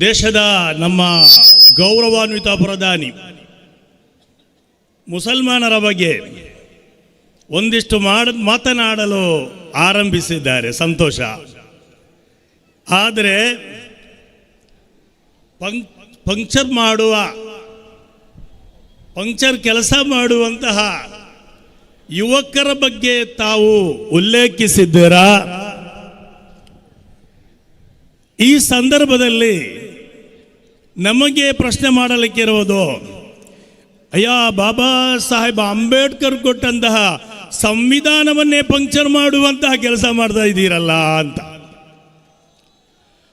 ದೇಶದ ನಮ್ಮ ಗೌರವಾನ್ವಿತ ಪ್ರಧಾನಿ. ಮುಸಲ್ಮಾನರ ಬಗ್ಗೆ ಒಂದಿಷ್ಟು ಮಾಡ, ಮಾತನಾಡಲು ಆರಂಭಿಸಿದ್ದಾರೆ ಸಂತೋಷ. ಆದರೆ ಪಂಕ್ ಪಂಕ್ಚರ್ ಮಾಡುವ, ಪಂಕ್ಚರ್ ಕೆಲಸ ಮಾಡುವಂತಹ ಯುವಕರ ಬಗ್ಗೆ ತಾವು ಉಲ್ಲೇಖಿಸಿದ್ದೀರಾ? ಈ ಸಂದರ್ಭದಲ್ಲಿ ನಮಗೆ ಪ್ರಶ್ನೆ ಮಾಡಲಿಕ್ಕಿರುವುದು, ಅಯ್ಯ ಬಾಬಾ ಸಾಹೇಬ್ ಅಂಬೇಡ್ಕರ್ ಕೊಟ್ಟಂತಹ ಸಂವಿಧಾನವನ್ನೇ ಪಂಕ್ಚರ್ ಮಾಡುವಂತಹ ಕೆಲಸ ಮಾಡ್ತಾ ಇದ್ದೀರಲ್ಲ ಅಂತ.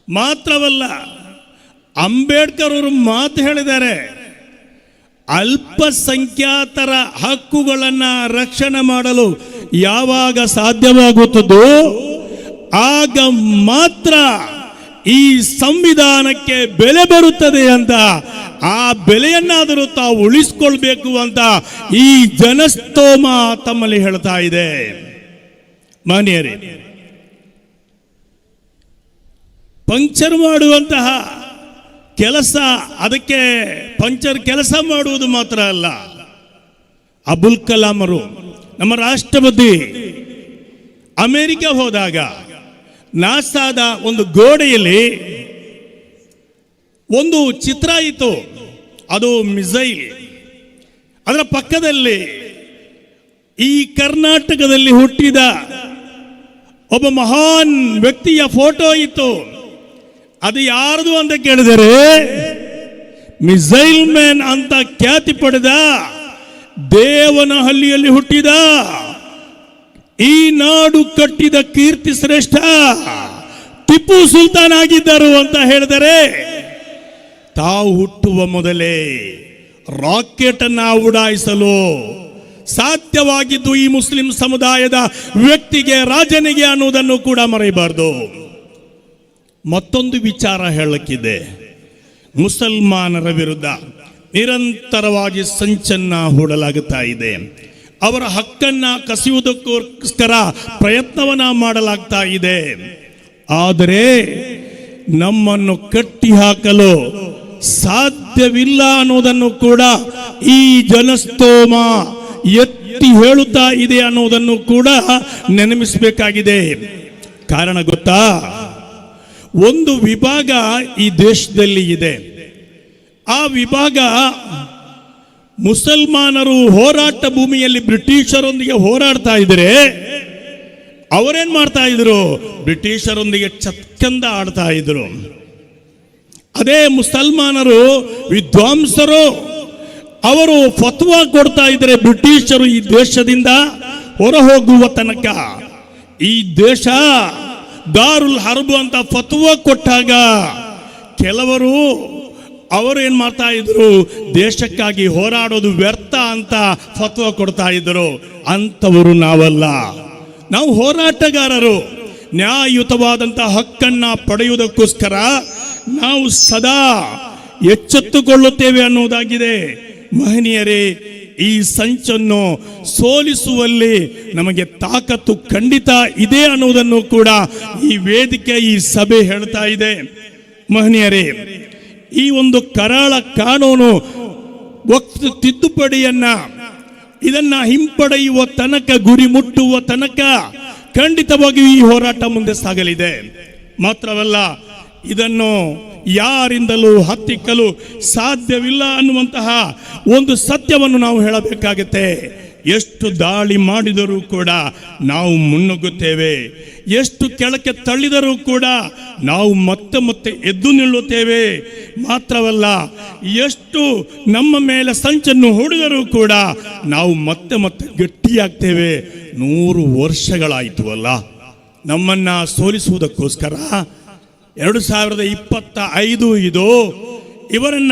ಮಾತ್ರವಲ್ಲ, ಅಂಬೇಡ್ಕರ್ ಅವರು ಮಾತು ಹೇಳಿದ್ದಾರೆ, ಅಲ್ಪಸಂಖ್ಯಾತರ ಹಕ್ಕುಗಳನ್ನು ರಕ್ಷಣೆ ಮಾಡಲು ಯಾವಾಗ ಸಾಧ್ಯವಾಗುತ್ತದೋ, ಆಗ ಮಾತ್ರ ಈ ಸಂವಿಧಾನಕ್ಕೆ ಬೆಲೆ ಬರುತ್ತದೆ ಅಂತ, ಆ ಬೆಲೆಯನ್ನಾದರೂ ತಾವು ಉಳಿಸ್ಕೊಳ್ಬೇಕು ಅಂತ ಈ ಜನಸ್ತೋಮ ತಮ್ಮಲ್ಲಿ ಹೇಳ್ತಾ ಇದೆ. ಮಾನ್ಯರೇ, ಪಂಕ್ಚರ್ ಮಾಡುವಂತಹ ಕೆಲಸ, ಅದಕ್ಕೆ ಪಂಚರ್ ಕೆಲಸ ಮಾಡುವುದು ಮಾತ್ರ ಅಲ್ಲ. ಅಬುಲ್ ಕಲಾಮರು ನಮ್ಮ ರಾಷ್ಟ್ರಪತಿ ಅಮೆರಿಕ ಹೋದಾಗ ನಾಸಾದ ಒಂದು ಗೋಡೆಯಲ್ಲಿ ಒಂದು ಚಿತ್ರ ಇತ್ತು. ಅದು ಮಿಸೈಲ್. ಅದರ ಪಕ್ಕದಲ್ಲಿ ಈ ಕರ್ನಾಟಕದಲ್ಲಿ ಹುಟ್ಟಿದ ಒಬ್ಬ ಮಹಾನ್ ವ್ಯಕ್ತಿಯ ಫೋಟೋ ಇತ್ತು. ಅದು ಯಾರದು ಅಂತ ಕೇಳಿದರೆ, ಮಿಸೈಲ್ ಮ್ಯಾನ್ ಅಂತ ಖ್ಯಾತಿ ಪಡೆದ ದೇವನಹಳ್ಳಿಯಲ್ಲಿ ಹುಟ್ಟಿದ ಈ ನಾಡು ಕಟ್ಟಿದ ಕೀರ್ತಿ ಶ್ರೇಷ್ಠ. ಟಿಪ್ಪು ಸುಲ್ತಾನ್ ಆಗಿದ್ದರು ಅಂತ ಹೇಳಿದರೆ, ತಾವು ಹುಟ್ಟುವ ಮೊದಲೇ ರಾಕೆಟ್ ಅನ್ನ ಉಡಾಯಿಸಲು ಸಾಧ್ಯವಾಗಿದ್ದು ಈ ಮುಸ್ಲಿಂ ಸಮುದಾಯದ ವ್ಯಕ್ತಿಗೆ, ರಾಜನಿಗೆ ಅನ್ನುವುದನ್ನು ಕೂಡ ಮರೆಯಬಾರದು. ಮತ್ತೊಂದು ವಿಚಾರ ಹೇಳಕ್ಕಿದೆ ಮುಸಲ್ಮಾನರ ವಿರುದ್ಧ ನಿರಂತರವಾಗಿ ಸಂಚನ್ನ ಹೂಡಲಾಗುತ್ತಾ ಇದೆ. ಅವರ ಹಕ್ಕನ್ನ ಕಸಿಯುವುದಕ್ಕೋಸ್ಕರ ಪ್ರಯತ್ನವನ್ನ ಮಾಡಲಾಗ್ತಾ ಇದೆ. ಆದರೆ ನಮ್ಮನ್ನು ಕಟ್ಟಿ ಹಾಕಲು ಸಾಧ್ಯವಿಲ್ಲ ಅನ್ನೋದನ್ನು ಕೂಡ ಈ ಜನಸ್ತೋಮ ಎತ್ತಿ ಹೇಳುತ್ತಾ ಇದೆ ಅನ್ನೋದನ್ನು ಕೂಡ ನೆನಪಿಸಬೇಕಾಗಿದೆ. ಕಾರಣ ಗೊತ್ತಾ? ಒಂದು ವಿಭಾಗ ಈ ದೇಶದಲ್ಲಿ ಇದೆ. ಆ ವಿಭಾಗ ಮುಸಲ್ಮಾನರು ಹೋರಾಟ ಭೂಮಿಯಲ್ಲಿ ಬ್ರಿಟಿಷರೊಂದಿಗೆ ಹೋರಾಡ್ತಾ ಇದ್ರೆ ಅವರೇನ್ ಮಾಡ್ತಾ ಇದ್ರು? ಬ್ರಿಟಿಷರೊಂದಿಗೆ ಚತ್ಕಂದ ಆಡ್ತಾ ಇದ್ರು. ಅದೇ ಮುಸಲ್ಮಾನರು ವಿದ್ವಾಂಸರು ಅವರು ಫತ್ವಾ ಕೊಡ್ತಾ ಇದ್ರೆ ಬ್ರಿಟಿಷರು ಈ ದೇಶದಿಂದ ಹೊರ ಹೋಗುವ ತನಕ. ಈ ದೇಶ ದಾರುಲ್ ಹರ್ಬು ಅಂತ ಫತ್ವಾ ಕೊಟ್ಟಾಗ ಕೆಲವರು ಅವರು ಏನು ಮಾಡ್ತಾ ಇದ್ರು? ದೇಶಕ್ಕಾಗಿ ಹೋರಾಡೋದು ವ್ಯರ್ಥ ಅಂತ ಫತ್ವ ಕೊಡ್ತಾ ಇದ್ರು. ಅಂತವರು ನಾವಲ್ಲ. ನಾವು ಹೋರಾಟಗಾರರು. ನ್ಯಾಯಯುತವಾದಂಥ ಹಕ್ಕನ್ನ ಪಡೆಯುವುದಕ್ಕೋಸ್ಕರ ನಾವು ಸದಾ ಎಚ್ಚೆತ್ತುಕೊಳ್ಳುತ್ತೇವೆ ಅನ್ನುವುದಾಗಿದೆ. ಮಹನೀಯರೇ, ಈ ಸಂಚನ್ನು ಸೋಲಿಸುವಲ್ಲಿ ನಮಗೆ ತಾಕತ್ತು ಖಂಡಿತ ಇದೆ ಅನ್ನುವುದನ್ನು ಕೂಡ ಈ ವೇದಿಕೆ, ಈ ಸಭೆ ಹೇಳ್ತಾ ಇದೆ. ಮಹನೀಯರೇ ಈ ಒಂದು ಕರಾಳ ಕಾನೂನು ವಕ್ತ ತಿದ್ದುಪಡಿಯನ್ನ ಇದನ್ನ ಹಿಂಪಡೆಯುವ ತನಕ, ಗುರಿ ಮುಟ್ಟುವ ತನಕ ಖಂಡಿತವಾಗಿಯೂ ಈ ಹೋರಾಟ ಮುಂದೆ ಸಾಗಲಿದೆ. ಮಾತ್ರವಲ್ಲ, ಇದನ್ನು ಯಾರಿಂದಲೂ ಹತ್ತಿಕ್ಕಲು ಸಾಧ್ಯವಿಲ್ಲ ಅನ್ನುವಂತಹ ಒಂದು ಸತ್ಯವನ್ನು ನಾವು ಹೇಳಬೇಕಾಗುತ್ತೆ. ಎಷ್ಟು ದಾಳಿ ಮಾಡಿದರೂ ಕೂಡ ನಾವು ಮುನ್ನುಗ್ಗುತ್ತೇವೆ. ಎಷ್ಟು ಕೆಳಕ್ಕೆ ತಳ್ಳಿದರೂ ಕೂಡ ನಾವು ಮತ್ತೆ ಮತ್ತೆ ಎದ್ದು ನಿಲ್ಲುತ್ತೇವೆ. ಮಾತ್ರವಲ್ಲ, ಎಷ್ಟು ನಮ್ಮ ಮೇಲೆ ಸಂಚನ್ನು ಹೊಡೆದರೂ ಕೂಡ ನಾವು ಮತ್ತೆ ಮತ್ತೆ ಗಟ್ಟಿಯಾಗ್ತೇವೆ. ನೂರು ವರ್ಷಗಳಾಯಿತು ಅಲ್ಲ. ನಮ್ಮನ್ನ ಸೋಲಿಸುವುದಕ್ಕೋಸ್ಕರ ಎರಡು ಸಾವಿರದ ಇಪ್ಪತ್ತ ಐದು ಇದು ಇವರನ್ನ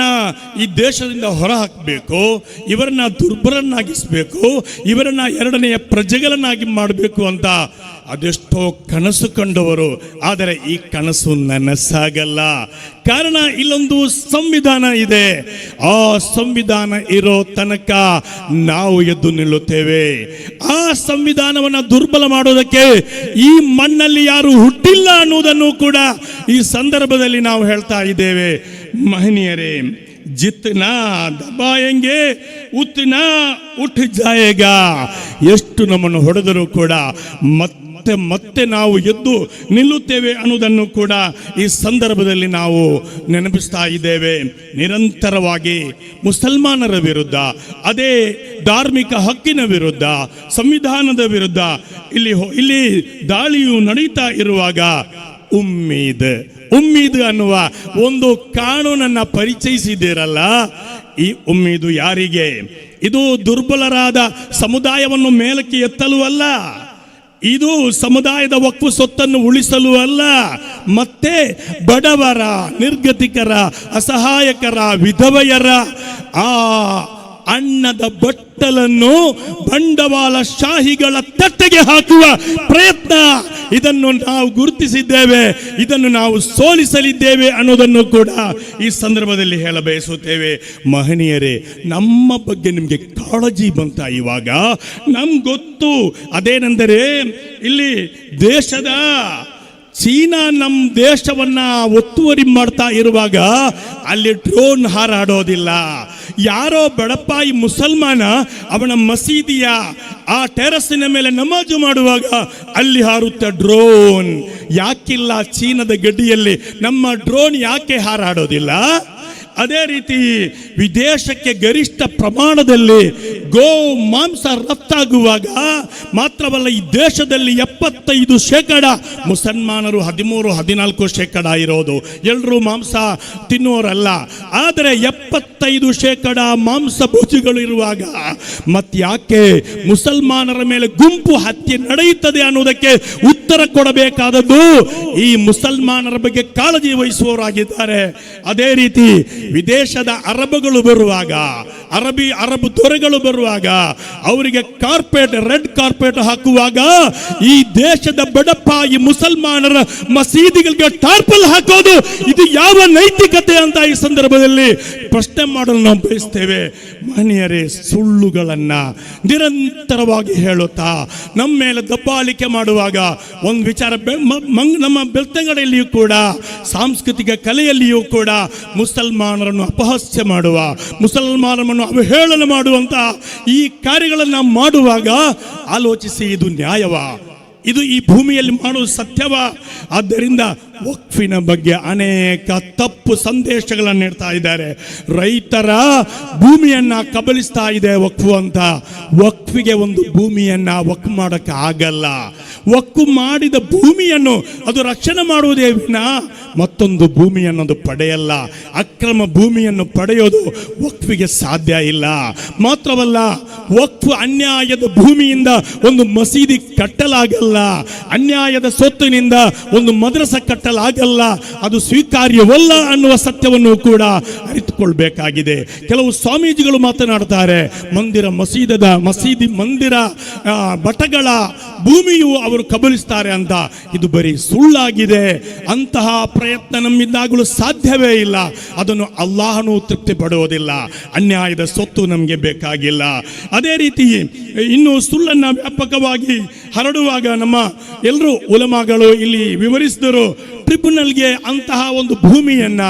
ಈ ದೇಶದಿಂದ ಹೊರ ಹಾಕಬೇಕು ಇವರನ್ನ ದುರ್ಬಲನ್ನಾಗಿಸಬೇಕು ಇವರನ್ನ ಎರಡನೆಯ ಪ್ರಜೆಗಳನ್ನಾಗಿ ಮಾಡಬೇಕು ಅಂತ ಅದೆಷ್ಟೋ ಕನಸು ಕಂಡವರು. ಆದರೆ ಈ ಕನಸು ನನಸಾಗಲ್ಲ. ಕಾರಣ ಇಲ್ಲೊಂದು ಸಂವಿಧಾನ ಇದೆ. ಆ ಸಂವಿಧಾನ ಇರೋ ತನಕ ನಾವು ಎದ್ದು ನಿಲ್ಲುತ್ತೇವೆ. ಆ ಸಂವಿಧಾನವನ್ನು ದುರ್ಬಲ ಮಾಡೋದಕ್ಕೆ ಈ ಮಣ್ಣಲ್ಲಿ ಯಾರು ಹುಟ್ಟಿಲ್ಲ ಅನ್ನುವುದನ್ನು ಕೂಡ ಈ ಸಂದರ್ಭದಲ್ಲಿ ನಾವು ಹೇಳ್ತಾ ಇದ್ದೇವೆ. ಮಹನೀಯರೇ ಜಿತ್ನಾ ದಬಾಯಂಗೆ ಉತ್ನಾ ಉಟ್ ಜಾಯೇಗ. ಎಷ್ಟು ನಮ್ಮನ್ನು ಹೊಡೆದರೂ ಕೂಡ ಮತ್ತೆ ಮತ್ತೆ ನಾವು ಎದ್ದು ನಿಲ್ಲುತ್ತೇವೆ ಅನ್ನೋದನ್ನು ಕೂಡ ಈ ಸಂದರ್ಭದಲ್ಲಿ ನಾವು ನೆನಪಿಸ್ತಾ ಇದ್ದೇವೆ. ನಿರಂತರವಾಗಿ ಮುಸಲ್ಮಾನರ ವಿರುದ್ಧ, ಅದೇ ಧಾರ್ಮಿಕ ಹಕ್ಕಿನ ವಿರುದ್ಧ, ಸಂವಿಧಾನದ ವಿರುದ್ಧ, ಇಲ್ಲಿ ಇಲ್ಲಿ ದಾಳಿಯು ನಡೀತಾ ಇರುವಾಗ ಉಮ್ಮೀದ್. ಉಮ್ಮೀದ್ ಅನ್ನುವ ಒಂದು ಕಾನೂನನ್ನು ಪರಿಚಯಿಸಿದ್ದೀರಲ್ಲ? ಈ ಉಮ್ಮೀದು ಯಾರಿಗೆ? ಇದು ದುರ್ಬಲರಾದ ಸಮುದಾಯವನ್ನು ಮೇಲಕ್ಕೆ ಎತ್ತಲು ಅಲ್ಲ ಇದು ಸಮುದಾಯದ ಒಕ್ಕು ಸೊತ್ತನ್ನು ಉಳಿಸಲು ಅಲ್ಲ ಮತ್ತೆ ಬಡವರ, ನಿರ್ಗತಿಕರ, ಅಸಹಾಯಕರ, ವಿಧವೆಯರ ಆ ಅನ್ನದ ಬಟ್ಟಲನ್ನು ಬಂಡವಾಳ ಶಾಹಿಗಳ ತಟ್ಟೆಗೆ ಹಾಕುವ ಪ್ರಯತ್ನ. ಇದನ್ನು ನಾವು ಗುರುತಿಸಿದ್ದೇವೆ, ಇದನ್ನು ನಾವು ಸೋಲಿಸಲಿದ್ದೇವೆ ಅನ್ನೋದನ್ನು ಕೂಡ ಈ ಸಂದರ್ಭದಲ್ಲಿ ಹೇಳ ಬಯಸುತ್ತೇವೆ. ಮಹನೀಯರೇ, ನಮ್ಮ ಬಗ್ಗೆ ನಿಮಗೆ ಕಾಳಜಿ ಬಂತ ಇವಾಗ. ನಮ್ಗೊತ್ತು ಅದೇನೆಂದರೆ, ಇಲ್ಲಿ ದೇಶದ ಚೀನಾ ನಮ್ಮ ದೇಶವನ್ನ ಒತ್ತುವರಿ ಮಾಡ್ತಾ ಇರುವಾಗ ಅಲ್ಲಿ ಡ್ರೋನ್ ಹಾರಾಡೋದಿಲ್ಲ. ಯಾರೋ ಬಡಪಾಯಿ ಮುಸಲ್ಮಾನ ಅವನ ಮಸೀದಿಯ ಆ ಟೆರಸಿನ ಮೇಲೆ ನಮಾಜು ಮಾಡುವಾಗ ಅಲ್ಲಿ ಹಾರುತ್ತೆ ಡ್ರೋನ್. ಯಾಕಿಲ್ಲ ಚೀನಾದ ಗಡ್ಡಿಯಲ್ಲಿ ನಮ್ಮ ಡ್ರೋನ್ ಯಾಕೆ ಹಾರಾಡೋದಿಲ್ಲ? ಅದೇ ರೀತಿ ವಿದೇಶಕ್ಕೆ ಗರಿಷ್ಠ ಪ್ರಮಾಣದಲ್ಲಿ ಗೋ ಮಾಂಸ ರಫ್ತಾಗುವಾಗ ಮಾತ್ರವಲ್ಲ ಈ ದೇಶದಲ್ಲಿ ಎಪ್ಪತ್ತೈದು ಶೇಕಡ, ಮುಸಲ್ಮಾನರು ಹದಿಮೂರು, ಹದಿನಾಲ್ಕು ಶೇಕಡ ಇರೋದು. ಎಲ್ಲರೂ ಮಾಂಸ ತಿನ್ನುವರಲ್ಲ ಆದರೆ ಎಪ್ಪತ್ತೈದು ಶೇಕಡ ಮಾಂಸ ಭೋಜಿಗಳು ಇರುವಾಗ ಮತ್ತಾಕೆ ಮುಸಲ್ಮಾನರ ಮೇಲೆ ಗುಂಪು ಹತ್ಯೆ ನಡೆಯುತ್ತದೆ ಅನ್ನೋದಕ್ಕೆ ಉತ್ತರ ಕೊಡಬೇಕಾದದ್ದು ಈ ಮುಸಲ್ಮಾನರ ಬಗ್ಗೆ ಕಾಳಜಿ ವಹಿಸುವವರಾಗಿದ್ದಾರೆ. ಅದೇ ರೀತಿ ವಿದೇಶದ ಅರಬಗಳು ಬರುವಾಗ ಅರಬಿ ಅರಬ್ ದೊರೆಗಳು ಬರುವಾಗ ಅವರಿಗೆ ಕಾರ್ಪೆಟ್, ರೆಡ್ ಕಾರ್ಪೆಟ್ ಹಾಕುವಾಗ ಈ ದೇಶದ ಬಡಪ್ಪಾಯಿ ಈ ಮುಸಲ್ಮಾನರ ಮಸೀದಿಗಳಿಗೆ ಟಾರ್ಪಲ್ ಹಾಕೋದು ಇದು ಯಾವ ನೈತಿಕತೆ ಅಂತ ಈ ಸಂದರ್ಭದಲ್ಲಿ ಪ್ರಶ್ನೆ ಮಾಡಲು ನಾವು ಬಯಸ್ತೇವೆ. ಮನೆಯರೇ ಸುಳ್ಳುಗಳನ್ನ ನಿರಂತರವಾಗಿ ಹೇಳುತ್ತಾ ನಮ್ಮ ಮೇಲೆ ದಬ್ಬಾಳಿಕೆ ಮಾಡುವಾಗ ಒಂದು ವಿಚಾರ ನಮ್ಮ ಬೆಳ್ತಂಗಡಿಯಲ್ಲಿಯೂ ಕೂಡ, ಸಾಂಸ್ಕೃತಿಕ ಕಲೆಯಲ್ಲಿಯೂ ಕೂಡ ಮುಸಲ್ಮಾನರನ್ನು ಅಪಹಾಸ್ಯ ಮಾಡುವ, ಮುಸಲ್ಮಾನರನ್ನು ಅವಹೇಳನ ಮಾಡುವಂತ ಈ ಕಾರ್ಯಗಳನ್ನು ಮಾಡುವಾಗ ಆಲೋಚಿಸಿ, ಇದು ನ್ಯಾಯವ. ಇದು ಈ ಭೂಮಿಯಲ್ಲಿ ಮಾಡುವ ಸತ್ಯವ. ಆದ್ದರಿಂದ ವಕ್ಫಿನ ಬಗ್ಗೆ ಅನೇಕ ತಪ್ಪು ಸಂದೇಶಗಳನ್ನು ನೀಡ್ತಾ ಇದ್ದಾರೆ. ರೈತರ ಭೂಮಿಯನ್ನ ಕಬಲಿಸ್ತಾ ಇದೆ ವಕ್ಫು ಅಂತ. ವಕ್ಫಿಗೆ ಒಂದು ಭೂಮಿಯನ್ನ ವಕ್ ಮಾಡಕ್ಕೆ ಆಗಲ್ಲ. ವಕ್ಕು ಮಾಡಿದ ಭೂಮಿಯನ್ನು ಅದು ರಕ್ಷಣೆ ಮಾಡುವುದೇ ವಿನ ಮತ್ತೊಂದು ಭೂಮಿಯನ್ನು ಅದು ಪಡೆಯಲ್ಲ. ಅಕ್ರಮ ಭೂಮಿಯನ್ನು ಪಡೆಯೋದು ವಕ್ಫಿಗೆ ಸಾಧ್ಯ ಇಲ್ಲ. ಮಾತ್ರವಲ್ಲ, ವಕ್ಫು ಅನ್ಯಾಯದ ಭೂಮಿಯಿಂದ ಒಂದು ಮಸೀದಿ ಕಟ್ಟಲಾಗಲ್ಲ. ಅನ್ಯಾಯದ ಸೊತ್ತಿನಿಂದ ಒಂದು ಮದ್ರಸ ಕಟ್ಟಲಾಗಲ್ಲ, ಅದು ಸ್ವೀಕಾರ್ಯವಲ್ಲ ಅನ್ನುವ ಸತ್ಯವನ್ನು ಕೂಡ ಅರಿತುಕೊಳ್ಬೇಕಾಗಿದೆ. ಕೆಲವು ಸ್ವಾಮೀಜಿಗಳು ಮಾತನಾಡ್ತಾರೆ, ಮಂದಿರ ಮಸೀದದ ಮಸೀದಿ ಮಂದಿರ ಬಟಗಳ ಭೂಮಿಯು ಅವರು ಕಬಲಿಸ್ತಾರೆ ಅಂತ. ಇದು ಬರೀ ಸುಳ್ಳಾಗಿದೆ. ಅಂತಹ ಪ್ರಯತ್ನ ನಮ್ಮಿಂದಾಗಲು ಸಾಧ್ಯವೇ ಇಲ್ಲ. ಅದನ್ನು ಅಲ್ಲಾಹನು ತೃಪ್ತಿ ಪಡುವುದಿಲ್ಲ ಅನ್ಯಾಯದ ಸೊತ್ತು ನಮಗೆ ಬೇಕಾಗಿಲ್ಲ. ಅದೇ ರೀತಿ, ಇನ್ನು ಸುಳ್ಳನ್ನು ವ್ಯಾಪಕವಾಗಿ ಹರಡುವಾಗ ನಮ್ಮ ಎಲ್ಲರೂ ಉಲಮಾಗಳು ಇಲ್ಲಿ ವಿವರಿಸಿದರು ಟ್ರಿಬ್ಯುನಲ್ಗೆ ಅಂತಹ ಒಂದು ಭೂಮಿಯನ್ನ,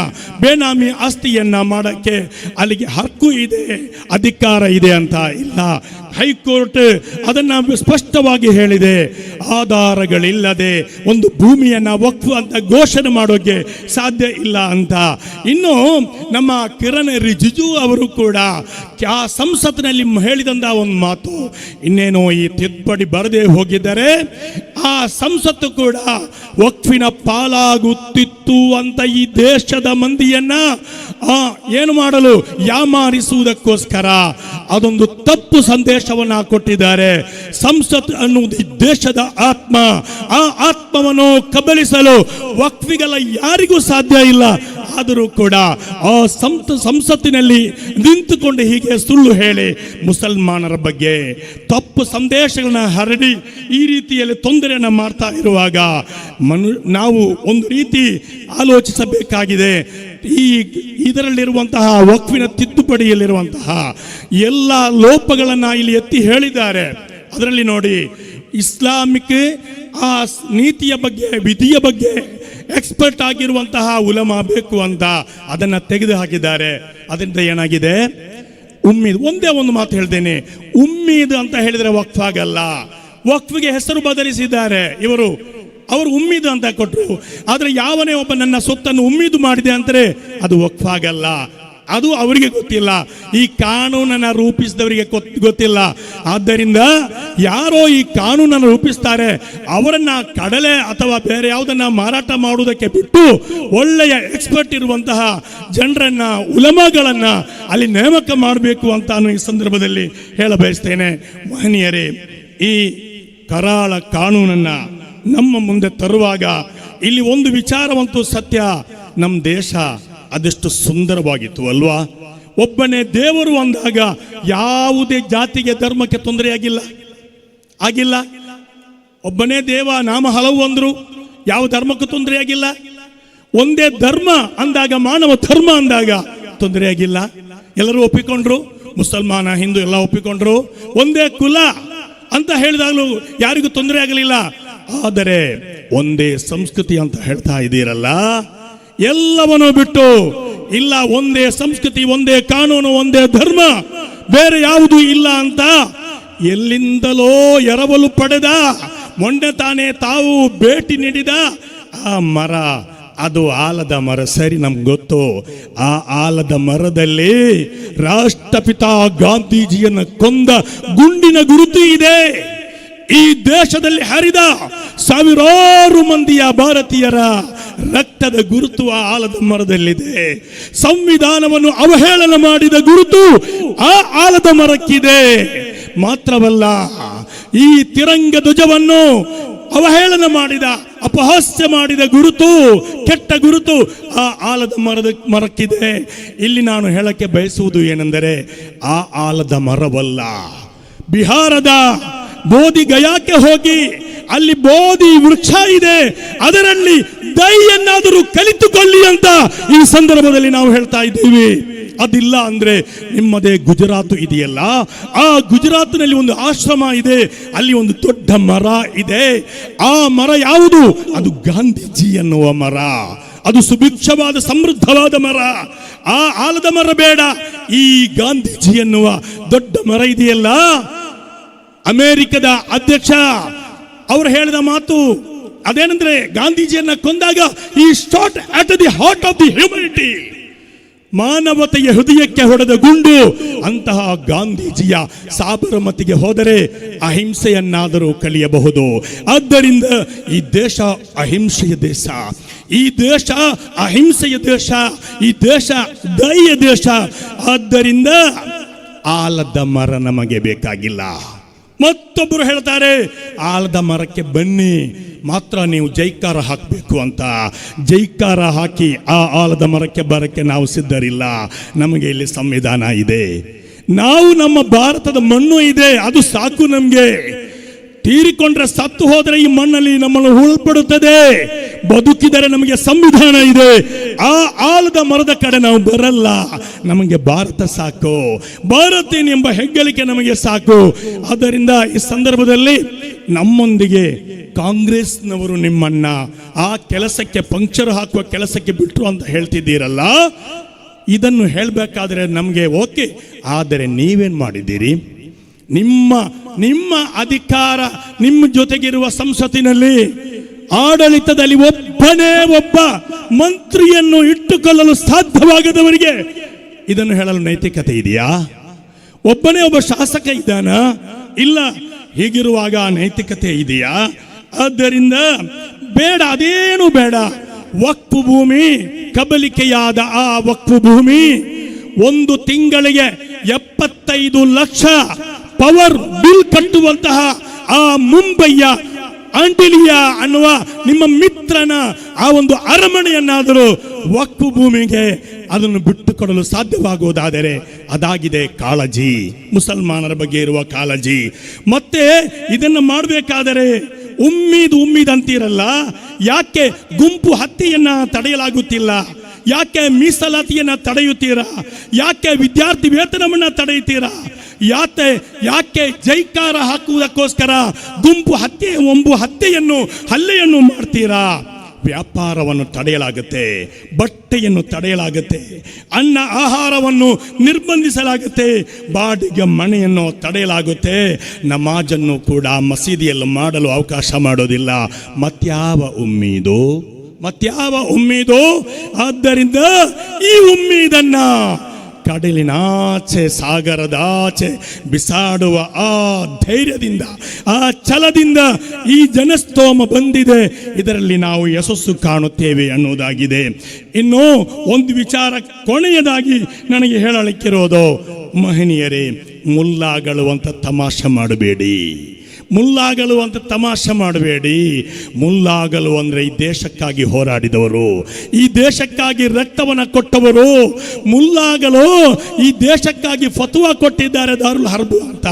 ಬೇನಾಮಿ ಆಸ್ತಿಯನ್ನ ಮಾಡಕ್ಕೆ ಅಲ್ಲಿಗೆ ಹಕ್ಕು ಇದೆ, ಅಧಿಕಾರ ಇದೆ ಅಂತ ಇಲ್ಲ. ಹೈಕೋರ್ಟ್ ಅದನ್ನ ಸ್ಪಷ್ಟವಾಗಿ ಹೇಳಿದೆ. ಆಧಾರಗಳಿಲ್ಲದೆ ಒಂದು ಭೂಮಿಯನ್ನ ವಕ್ಫ್ ಅಂತ ಘೋಷಣೆ ಮಾಡೋಕೆ ಸಾಧ್ಯ ಇಲ್ಲ ಅಂತ. ಇನ್ನು ನಮ್ಮ ಕಿರಣ್ ರಿಜಿಜು ಅವರು ಕೂಡ ಆ ಸಂಸತ್ತಿನಲ್ಲಿ ಹೇಳಿದಂತ ಒಂದು ಮಾತು, ಇನ್ನೇನೋ ಈ ತಿದ್ದುಪಡಿ ಬರದೇ ಹೋಗಿದ್ದರೆ ಆ ಸಂಸತ್ತು ಕೂಡ ವಕ್ಫಿನ ಪಾಲಾಗುತ್ತಿತ್ತು ಅಂತ ಈ ದೇಶದ ಮಂದಿಯನ್ನ ಏನು ಮಾಡಲು ಯಾಮಾರಿಸುವುದಕ್ಕೋಸ್ಕರ ಅದೊಂದು ತಪ್ಪು ಸಂದೇಶವನ್ನ ಕೊಟ್ಟಿದ್ದಾರೆ. ಸಂಸತ್ ಅನ್ನುವುದು ಈ ದೇಶದ ಆತ್ಮ. ಆ ಆತ್ಮವನ್ನು ಕಬಲಿಸಲು ವಕ್ವಿಗಳ ಯಾರಿಗೂ ಸಾಧ್ಯ ಇಲ್ಲ. ಆದರೂ ಕೂಡ ಆ ಸಂತ ಸಂಸತ್ತಿನಲ್ಲಿ ನಿಂತುಕೊಂಡು ಹೀಗೆ ಸುಳ್ಳು ಹೇಳಿ ಮುಸಲ್ಮಾನರ ಬಗ್ಗೆ ತಪ್ಪು ಸಂದೇಶಗಳನ್ನ ಹರಡಿ ಈ ರೀತಿಯಲ್ಲಿ ತೊಂದರೆಯನ್ನು ಮಾಡ್ತಾ ಇರುವಾಗ ಮನು ನಾವು ಒಂದು ರೀತಿ ಆಲೋಚಿಸಬೇಕಾಗಿದೆ. ಈ ಇದರಲ್ಲಿರುವಂತಹ ವಕ್ವಿನ ತಿದ್ದುಪಡಿಯಲ್ಲಿರುವಂತಹ ಎಲ್ಲ ಲೋಪಗಳನ್ನು ಇಲ್ಲಿ ಎತ್ತಿ ಹೇಳಿದ್ದಾರೆ. ಅದರಲ್ಲಿ ನೋಡಿ ಇಸ್ಲಾಮಿಕ್ ಆ ನೀತಿಯ ಬಗ್ಗೆ, ವಿಧಿಯ ಬಗ್ಗೆ ಎಕ್ಸ್ಪರ್ಟ್ ಆಗಿರುವಂತಹ ಉಲಮ ಬೇಕು ಅಂತ ಅದನ್ನ ತೆಗೆದು ಹಾಕಿದ್ದಾರೆ ಅದರಿಂದ ಏನಾಗಿದೆ? ಉಮ್ಮೀದ್, ಒಂದೇ ಒಂದು ಮಾತು ಹೇಳ್ತೇನೆ. ಉಮ್ಮೀದ್ ಅಂತ ಹೇಳಿದ್ರೆ ವಕ್ಫ್ ಆಗಲ್ಲ. ವಕ್ಫ್ಗೆ ಹೆಸರು ಬದಲಿಸಿದ್ದಾರೆ. ಇವರು, ಅವರು ಉಮ್ಮೀದ್ ಅಂತ ಕೊಟ್ಟರು ಆದ್ರೆ ಯಾವನೇ ಒಬ್ಬ ನನ್ನ ಸೊತ್ತನ್ನು ಉಮ್ಮೀದು ಮಾಡಿದೆ ಅಂತಾರೆ ಅದು ವಕ್ಫ್ ಆಗಲ್ಲ. ಅದು ಅವರಿಗೆ ಗೊತ್ತಿಲ್ಲ. ಈ ಕಾನೂನನ್ನ ರೂಪಿಸಿದವರಿಗೆ ಗೊತ್- ಗೊತ್ತಿಲ್ಲ. ಆದ್ದರಿಂದ ಯಾರೋ ಈ ಕಾನೂನನ್ನು ರೂಪಿಸ್ತಾರೆ, ಅವರನ್ನ ಕಡಲೆ ಅಥವಾ ಬೇರೆ ಯಾವುದನ್ನ ಮಾರಾಟ ಮಾಡುವುದಕ್ಕೆ ಬಿಟ್ಟು ಒಳ್ಳೆಯ ಎಕ್ಸ್ಪರ್ಟ್ ಇರುವಂತಹ ಜನರನ್ನ, ಉಲಮಗಳನ್ನ ಅಲ್ಲಿ ನೇಮಕ ಮಾಡಬೇಕು ಅಂತ ನಾನು ಈ ಸಂದರ್ಭದಲ್ಲಿ ಹೇಳ ಬಯಸ್ತೇನೆ. ಮಹನೀಯರೇ, ಈ ಕರಾಳ ಕಾನೂನನ್ನ ನಮ್ಮ ಮುಂದೆ ತರುವಾಗ ಇಲ್ಲಿ ಒಂದು ವಿಚಾರವಂತೂ ಸತ್ಯ ನಮ್ಮ ದೇಶ ಅದೆಷ್ಟು ಸುಂದರವಾಗಿತ್ತು ಅಲ್ವಾ? ಒಬ್ಬನೇ ದೇವರು ಅಂದಾಗ ಯಾವುದೇ ಜಾತಿಗೆ ಧರ್ಮಕ್ಕೆ ತೊಂದರೆಯಾಗಿಲ್ಲ ಆಗಿಲ್ಲ. ಒಬ್ಬನೇ ದೇವ ನಾಮ ಹಲವು ಅಂದ್ರು ಯಾವ ಧರ್ಮಕ್ಕೂ ತೊಂದರೆಯಾಗಿಲ್ಲ ಒಂದೇ ಧರ್ಮ ಅಂದಾಗ, ಮಾನವ ಧರ್ಮ ಅಂದಾಗ ತೊಂದರೆಯಾಗಿಲ್ಲ ಎಲ್ಲರೂ ಒಪ್ಪಿಕೊಂಡ್ರು. ಮುಸಲ್ಮಾನ, ಹಿಂದೂ ಎಲ್ಲ ಒಪ್ಪಿಕೊಂಡ್ರು. ಒಂದೇ ಕುಲ ಅಂತ ಹೇಳಿದಾಗಲೂ ಯಾರಿಗೂ ತೊಂದರೆ ಆಗಲಿಲ್ಲ. ಆದರೆ ಒಂದೇ ಸಂಸ್ಕೃತಿ ಅಂತ ಹೇಳ್ತಾ ಇದ್ದೀರಲ್ಲ. ಎಲ್ಲವನ್ನೂ ಬಿಟ್ಟು ಇಲ್ಲ, ಒಂದೇ ಸಂಸ್ಕೃತಿ, ಒಂದೇ ಕಾನೂನು, ಒಂದೇ ಧರ್ಮ, ಬೇರೆ ಯಾವುದು ಇಲ್ಲ ಅಂತ ಎಲ್ಲಿಂದಲೋ ಎರವಲು ಪಡೆದ ಮೊಂಡೆ ತಾನೇ ತಾವು ಭೇಟಿ ನೀಡಿದ ಆ ಮರ. ಅದು ಆಲದ ಮರ. ಸರಿ, ನಮ್ಗೆ ಗೊತ್ತು. ಆ ಆಲದ ಮರದಲ್ಲಿ ರಾಷ್ಟ್ರಪಿತ ಗಾಂಧೀಜಿಯನ್ನು ಕೊಂದ ಗುಂಡಿನ ಗುರುತು ಇದೆ. ಈ ದೇಶದಲ್ಲಿ ಹರಿದ ಸಾವಿರಾರು ಮಂದಿಯ ಭಾರತೀಯರ ರಕ್ತದ ಗುರುತು ಆ ಆಲದ ಮರದಲ್ಲಿದೆ. ಸಂವಿಧಾನವನ್ನು ಅವಹೇಳನ ಮಾಡಿದ ಗುರುತು ಆ ಆಲದ ಮರಕ್ಕಿದೆ. ಮಾತ್ರವಲ್ಲ, ಈ ತಿರಂಗ ಧ್ವಜವನ್ನು ಅವಹೇಳನ ಮಾಡಿದ, ಅಪಹಾಸ್ಯ ಮಾಡಿದ ಗುರುತು, ಕೆಟ್ಟ ಗುರುತು ಆ ಆಲದ ಮರದ ಮರಕ್ಕಿದೆ. ಇಲ್ಲಿ ನಾನು ಹೇಳಕ್ಕೆ ಬಯಸುವುದು ಏನೆಂದರೆ, ಆ ಆಲದ ಮರವಲ್ಲ. ಬಿಹಾರದ ಬೋಧಿ ಗಯಾಕ್ಕೆ ಹೋಗಿ, ಅಲ್ಲಿ ಬೋಧಿ ವೃಕ್ಷ ಇದೆ. ಅದರಲ್ಲಿ ದೈಯನ್ನಾದರೂ ಕಲಿತುಕೊಳ್ಳಿ ಅಂತ ಈ ಸಂದರ್ಭದಲ್ಲಿ ನಾವು ಹೇಳ್ತಾ ಇದ್ದೀವಿ. ಅದಿಲ್ಲ ಅಂದ್ರೆ ನಿಮ್ಮದೇ ಗುಜರಾತ್ ಇದೆಯಲ್ಲ? ಆ ಗುಜರಾತ್ನಲ್ಲಿ ಒಂದು ಆಶ್ರಮ ಇದೆ, ಅಲ್ಲಿ ಒಂದು ದೊಡ್ಡ ಮರ ಇದೆ. ಆ ಮರ ಯಾವುದು? ಅದು ಗಾಂಧೀಜಿ ಎನ್ನುವ ಮರ. ಅದು ಸುಭಿಕ್ಷವಾದ, ಸಮೃದ್ಧವಾದ ಮರ. ಆ ಆಲದ ಮರ ಬೇಡ, ಈ ಗಾಂಧೀಜಿ ಎನ್ನುವ ದೊಡ್ಡ ಮರ ಇದೆಯಲ್ಲ? ಅಮೆರಿಕದ ಅಧ್ಯಕ್ಷ, ಅವರು ಹೇಳಿದ ಮಾತು ಅದೇನೆಂದ್ರೆ ಗಾಂಧೀಜಿಯನ್ನ ಕೊಂದಾಗ ಈ shot at the heart of the humanity ಮಾನವತೆಯ ಹೃದಯಕ್ಕೆ ಹೊಡೆದ ಗುಂಡು. ಅಂತಹ ಗಾಂಧೀಜಿಯ ಸಾಬರಮತಿಗೆ ಹೋದರೆ ಅಹಿಂಸೆಯನ್ನಾದರೂ ಕಲಿಯಬಹುದು. ಆದ್ದರಿಂದ ಈ ದೇಶ ಅಹಿಂಸೆಯ ದೇಶ, ಈ ದೇಶ ಅಹಿಂಸೆಯ ದೇಶ, ಈ ದೇಶ ದಯ ದೇಶ. ಆದ್ದರಿಂದ ಆಲದ ಮರ ನಮಗೆ ಬೇಕಾಗಿಲ್ಲ. ಮತ್ತೊಬ್ಬರು ಹೇಳ್ತಾರೆ, ಆಲದ ಮರಕ್ಕೆ ಬನ್ನಿ. ಮಾತ್ರ ನೀವು ಜೈಕಾರ ಹಾಕಬೇಕು ಅಂತ. ಜೈಕಾರ ಹಾಕಿ ಆ ಆಲದ ಮರಕ್ಕೆ ಬರಕ್ಕೆ ನಾವು ಸಿದ್ಧರಿಲ್ಲ. ನಮಗೆ ಇಲ್ಲಿ ಸಂವಿಧಾನ ಇದೆ. ನಾವು ನಮ್ಮ ಭಾರತದ ಮಣ್ಣು ಇದೆ. ಅದು ಸಾಕು ನಮಗೆ. ತೀರಿಕೊಂಡ್ರೆ ಸತ್ತು ಹೋದರೆ ಈ ಮಣ್ಣಲ್ಲಿ ನಮ್ಮನ್ನು ಉಳ್ಪಡುತ್ತದೆ ಬದುಕಿದರೆ ನಮಗೆ ಸಂವಿಧಾನ ಇದೆ. ಆ ಆಲದ ಮರದ ಕಡೆ ನಾವು ಬರಲ್ಲ. ನಮಗೆ ಭಾರತ ಸಾಕು. ಭಾರತೇನೆಂಬ ಎಂಬ ಹೆಗ್ಗಳಿಕೆ ನಮಗೆ ಸಾಕು. ಆದ್ದರಿಂದ ಈ ಸಂದರ್ಭದಲ್ಲಿ ನಮ್ಮೊಂದಿಗೆ ಕಾಂಗ್ರೆಸ್ನವರು ನಿಮ್ಮನ್ನ ಆ ಕೆಲಸಕ್ಕೆ ಪಂಕ್ಚರ್ ಹಾಕುವ ಕೆಲಸಕ್ಕೆ ಬಿಟ್ಟರು ಅಂತ ಹೇಳ್ತಿದ್ದೀರಲ್ಲ? ಇದನ್ನು ಹೇಳಬೇಕಾದ್ರೆ ನಮಗೆ ಓಕೆ. ಆದರೆ ನೀವೇನು ಮಾಡಿದ್ದೀರಿ? ನಿಮ್ಮ ನಿಮ್ಮ ಅಧಿಕಾರ ನಿಮ್ಮ ಜೊತೆಗಿರುವ ಸಂಸತ್ತಿನಲ್ಲಿ, ಆಡಳಿತದಲ್ಲಿ ಒಬ್ಬನೇ ಒಬ್ಬ ಮಂತ್ರಿಯನ್ನು ಇಟ್ಟುಕೊಳ್ಳಲು ಸಾಧ್ಯವಾಗದವರಿಗೆ ಇದನ್ನು ಹೇಳಲು ನೈತಿಕತೆ ಇದೆಯಾ? ಒಬ್ಬನೇ ಒಬ್ಬ ಶಾಸಕ ಇದ್ದಾನ? ಇಲ್ಲ, ಹೀಗಿರುವಾಗ ನೈತಿಕತೆ ಇದೆಯಾ? ಆದ್ದರಿಂದ ಬೇಡ, ಅದೇನು ಬೇಡ. ವಕ್ಫು ಭೂಮಿ, ಕಬಲಿಕೆಯಾದ ಆ ವಕ್ಫು ಭೂಮಿ, ಒಂದು ತಿಂಗಳಿಗೆ ಎಪ್ಪತ್ತೈದು ಲಕ್ಷ ಪವರ್ ಬಿಲ್ ಕಟ್ಟುವಂತಹ ಆ ಮುಂಬಯ್ಯ ಆಂಟಿಲಿಯಾ ಅನ್ನುವ ನಿಮ್ಮ ಮಿತ್ರನ ಆ ಒಂದು ಅರಮನೆಯನ್ನಾದರೂ ವಕ್ಕು ಭೂಮಿಗೆ ಅದನ್ನು ಬಿಟ್ಟುಕೊಡಲು ಸಾಧ್ಯವಾಗುವುದಾದರೆ ಅದಾಗಿದೆ ಕಾಳಜಿ. ಮುಸಲ್ಮಾನರ ಬಗ್ಗೆ ಇರುವ ಕಾಳಜಿ. ಮತ್ತೆ ಇದನ್ನು ಮಾಡಬೇಕಾದರೆ ಉಮ್ಮಿದ್ ಉಮ್ಮಿದ್ ಅಂತೀರಲ್ಲ, ಯಾಕೆ ಗುಂಪು ಹತ್ಯೆಯನ್ನ ತಡೆಯಲಾಗುತ್ತಿಲ್ಲ, ಯಾಕೆ ಮೀಸಲಾತಿಯನ್ನ ತಡೆಯುತ್ತೀರಾ, ಯಾಕೆ ವಿದ್ಯಾರ್ಥಿ ವೇತನವನ್ನ ತಡೆಯುತ್ತೀರಾ ಯಾಕೆ ಯಾಕೆ ಜೈಕಾರ ಹಾಕುವುದಕ್ಕೋಸ್ಕರ ಗುಂಪು ಹತ್ಯೆ ಒಂಬು ಹತ್ಯೆಯನ್ನು ಹಲ್ಲೆಯನ್ನು ಮಾಡ್ತೀರಾ? ವ್ಯಾಪಾರವನ್ನು ತಡೆಯಲಾಗುತ್ತೆ, ಬಟ್ಟೆಯನ್ನು ತಡೆಯಲಾಗುತ್ತೆ, ಅನ್ನ ಆಹಾರವನ್ನು ನಿರ್ಬಂಧಿಸಲಾಗುತ್ತೆ, ಬಾಡಿಗೆ ಮನೆಯನ್ನು ತಡೆಯಲಾಗುತ್ತೆ. ನಮಾಜನ್ನು ಕೂಡ ಮಸೀದಿಯಲ್ಲಿ ಮಾಡಲು ಅವಕಾಶ ಮಾಡೋದಿಲ್ಲ. ಮತ್ಯಾವ ಉಮ್ಮೀದು? ಮತ್ಯಾವ ಉಮ್ಮೀದು? ಆದ್ದರಿಂದ ಈ ಉಮ್ಮೀದನ್ನ ಕಡಲಿನಾಚೆ ಸಾಗರದಾಚೆ ಬಿಸಾಡುವ ಆ ಧೈರ್ಯದಿಂದ, ಆ ಛಲದಿಂದ ಈ ಜನಸ್ತೋಮ ಬಂದಿದೆ. ಇದರಲ್ಲಿ ನಾವು ಯಶಸ್ಸು ಕಾಣುತ್ತೇವೆ ಅನ್ನೋದಾಗಿದೆ ಇನ್ನು ಒಂದು ವಿಚಾರ ಕೊನೆಯದಾಗಿ ನನಗೆ ಹೇಳಲಿಕ್ಕಿರೋದು, ಮಹನೀಯರೇ, ಮುಲ್ಲಾಗಳು ಅಂತ ತಮಾಷೆ ಮಾಡಬೇಡಿ. ಮುಲ್ಲಾಗಲು ಅಂತ ತಮಾಷೆ ಮಾಡಬೇಡಿ. ಮುಲ್ಲಾಗಲು ಅಂದರೆ ಈ ದೇಶಕ್ಕಾಗಿ ಹೋರಾಡಿದವರು. ಈ ದೇಶಕ್ಕಾಗಿ ರಕ್ತವನ್ನು ಕೊಟ್ಟವರು. ಮುಲ್ಲಾಗಲು ಈ ದೇಶಕ್ಕಾಗಿ ಫತುವ ಕೊಟ್ಟಿದ್ದಾರೆ ದಾರುಲ್ ಹರ್ಬು ಅಂತ.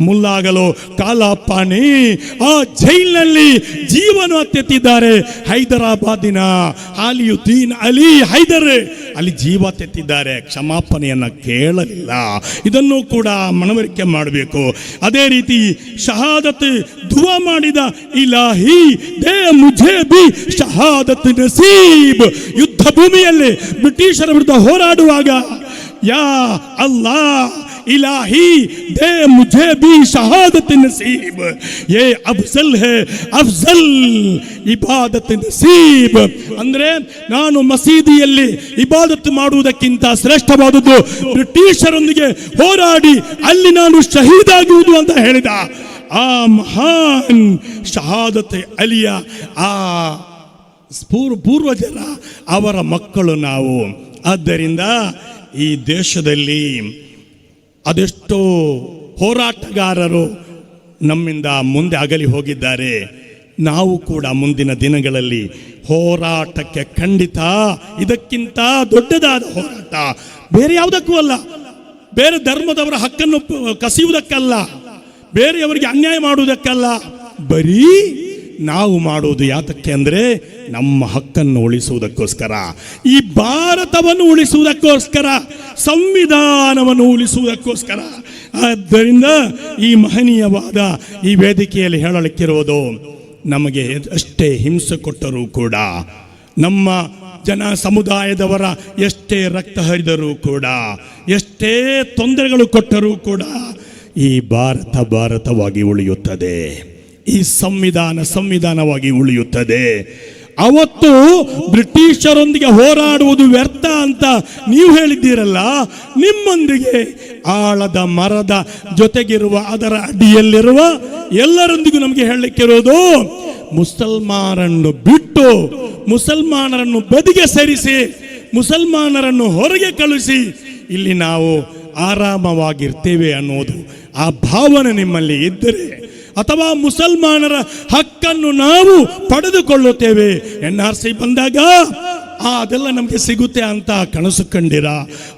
ಮುಲ್ಲಾಗಲು ಕಾಲಾಪಾನಿ ಆ ಜೈಲಿನಲ್ಲಿ ಜೀವನ ತೆತ್ತಿದ್ದಾರೆ ಹೈದರಾಬಾದಿನ ಆಲಿಯುದ್ದೀನ್ ಅಲಿ ಹೈದರ್. ಅಲ್ಲಿ ಜೀವ ತೆತ್ತಿದ್ದಾರೆ. ಕ್ಷಮಾಪಣೆಯನ್ನು ಕೇಳಲಿಲ್ಲ. ಇದನ್ನು ಕೂಡ ಮನವರಿಕೆ ಮಾಡಬೇಕು. ಅದೇ ರೀತಿ ಶಹಾದತ್ ಮಾಡಿದ ಇಲಾಹಿ, ದೇ ಮುಜೇ ಬಿ ಶಹಾದತ್ ನಸೀಬ್. ಯುದ್ಧ ಭೂಮಿಯಲ್ಲಿ ಬ್ರಿಟಿಷರ ವಿರುದ್ಧ ಹೋರಾಡುವಾಗ, ಯಾ ಅಲ್ಲಾ ಇಲಾಹಿ, ದೇ ಮುಜೇ ಬಿ ಶಹಾದತ್ ನಸೀಬ್. ये ಅಫ್ಜಲ್ ಹೇ, ಅಫ್ಜಲ್ ಇಬಾದತ್ ನಸೀಬ್. ಅಂದ್ರೆ ನಾನು ಮಸೀದಿಯಲ್ಲಿ ಇಬಾದತ್ ಮಾಡುವುದಕ್ಕಿಂತ ಶ್ರೇಷ್ಠವಾದದ್ದು ಬ್ರಿಟಿಷರೊಂದಿಗೆ ಹೋರಾಡಿ ಅಲ್ಲಿ ನಾನು ಶಹೀದಾಗುವುದು ಅಂತ ಹೇಳಿದ. ಆ ಮಹಾನ್ ಶಹಾದತೆ ಅಲಿಯ. ಆ ಪೂರ್ವ ಪೂರ್ವಜರ, ಅವರ ಮಕ್ಕಳು ನಾವು. ಆದ್ದರಿಂದ ಈ ದೇಶದಲ್ಲಿ ಅದೆಷ್ಟೋ ಹೋರಾಟಗಾರರು ನಮ್ಮಿಂದ ಮುಂದೆ ಅಗಲಿ ಹೋಗಿದ್ದಾರೆ. ನಾವು ಕೂಡ ಮುಂದಿನ ದಿನಗಳಲ್ಲಿ ಹೋರಾಟಕ್ಕೆ ಖಂಡಿತ ಇದಕ್ಕಿಂತ ದೊಡ್ಡದಾದ ಹೋರಾಟ. ಬೇರೆ ಯಾವುದಕ್ಕೂ ಅಲ್ಲ. ಬೇರೆ ಧರ್ಮದವರ ಹಕ್ಕನ್ನು ಕಸಿಯುವುದಕ್ಕಲ್ಲ. ಬೇರೆಯವರಿಗೆ ಅನ್ಯಾಯ ಮಾಡುವುದಕ್ಕಲ್ಲ. ಬರೀ ನಾವು ಮಾಡುವುದು ಯಾತಕ್ಕೆ ಅಂದರೆ ನಮ್ಮ ಹಕ್ಕನ್ನು ಉಳಿಸುವುದಕ್ಕೋಸ್ಕರ. ಈ ಭಾರತವನ್ನು ಉಳಿಸುವುದಕ್ಕೋಸ್ಕರ, ಸಂವಿಧಾನವನ್ನು ಉಳಿಸುವುದಕ್ಕೋಸ್ಕರ. ಆದ್ದರಿಂದ ಈ ಮಹನೀಯವಾದ ಈ ವೇದಿಕೆಯಲ್ಲಿ ಹೇಳಲಿಕ್ಕಿರುವುದು ನಮಗೆ ಅಷ್ಟೇ ಹಿಂಸೆ ಕೊಟ್ಟರೂ ಕೂಡ, ನಮ್ಮ ಜನ ಸಮುದಾಯದವರ ಎಷ್ಟೇ ರಕ್ತ ಹರಿದರೂ ಕೂಡ, ಎಷ್ಟೇ ತೊಂದರೆಗಳು ಕೊಟ್ಟರೂ ಕೂಡ ಈ ಭಾರತ ಭಾರತವಾಗಿ ಉಳಿಯುತ್ತದೆ. ಈ ಸಂವಿಧಾನ ಸಂವಿಧಾನವಾಗಿ ಉಳಿಯುತ್ತದೆ. ಅವತ್ತು ಬ್ರಿಟಿಷರೊಂದಿಗೆ ಹೋರಾಡುವುದು ವ್ಯರ್ಥ ಅಂತ ನೀವು ಹೇಳಿದ್ದೀರಲ್ಲ, ನಿಮ್ಮೊಂದಿಗೆ ಆಳದ ಮರದ ಜೊತೆಗಿರುವ ಅದರ ಅಡಿಯಲ್ಲಿರುವ ಎಲ್ಲರೊಂದಿಗೂ ನಮಗೆ ಹೇಳಲಿಕ್ಕಿರೋದು ಮುಸಲ್ಮಾನರನ್ನು ಬಿಟ್ಟು ಮುಸಲ್ಮಾನರನ್ನು ಬದಿಗೆ ಸರಿಸಿ, ಮುಸಲ್ಮಾನರನ್ನು ಹೊರಗೆ ಕಳುಹಿಸಿ, ಇಲ್ಲಿ ನಾವು ಆರಾಮವಾಗಿರ್ತೇವೆ ಅನ್ನೋದು ಆ ಭಾವನೆ ನಿಮ್ಮಲ್ಲಿ ಇದ್ದರೆ ಅಥವಾ ಮುಸಲ್ಮಾನರ ಹಕ್ಕನ್ನು ನಾವು ಪಡೆದುಕೊಳ್ಳುತ್ತೇವೆ. ಎನ್ ಆರ್ ಸಿ ಬಂದಾಗ, ಆ, ಅದೆಲ್ಲ ನಮಗೆ ಸಿಗುತ್ತೆ ಅಂತ ಕನಸು ಕಂಡಿರ?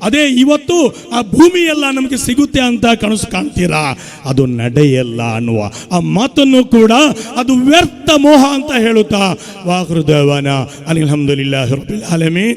ಅದೇ ಇವತ್ತು ಆ ಭೂಮಿ ಎಲ್ಲ ನಮಗೆ ಸಿಗುತ್ತೆ ಅಂತ ಕನಸು ಕಾಣ್ತೀರಾ? ಅದು ನಡೆಯಲ್ಲ ಅನ್ನುವ ಆ ಮಾತನ್ನು ಕೂಡ ಅದು ವ್ಯರ್ಥ ಮೋಹ ಅಂತ ಹೇಳುತ್ತಾ ವಾಹೃದೇವನ ಅನಿಲ್ ಅಲಮೀನ್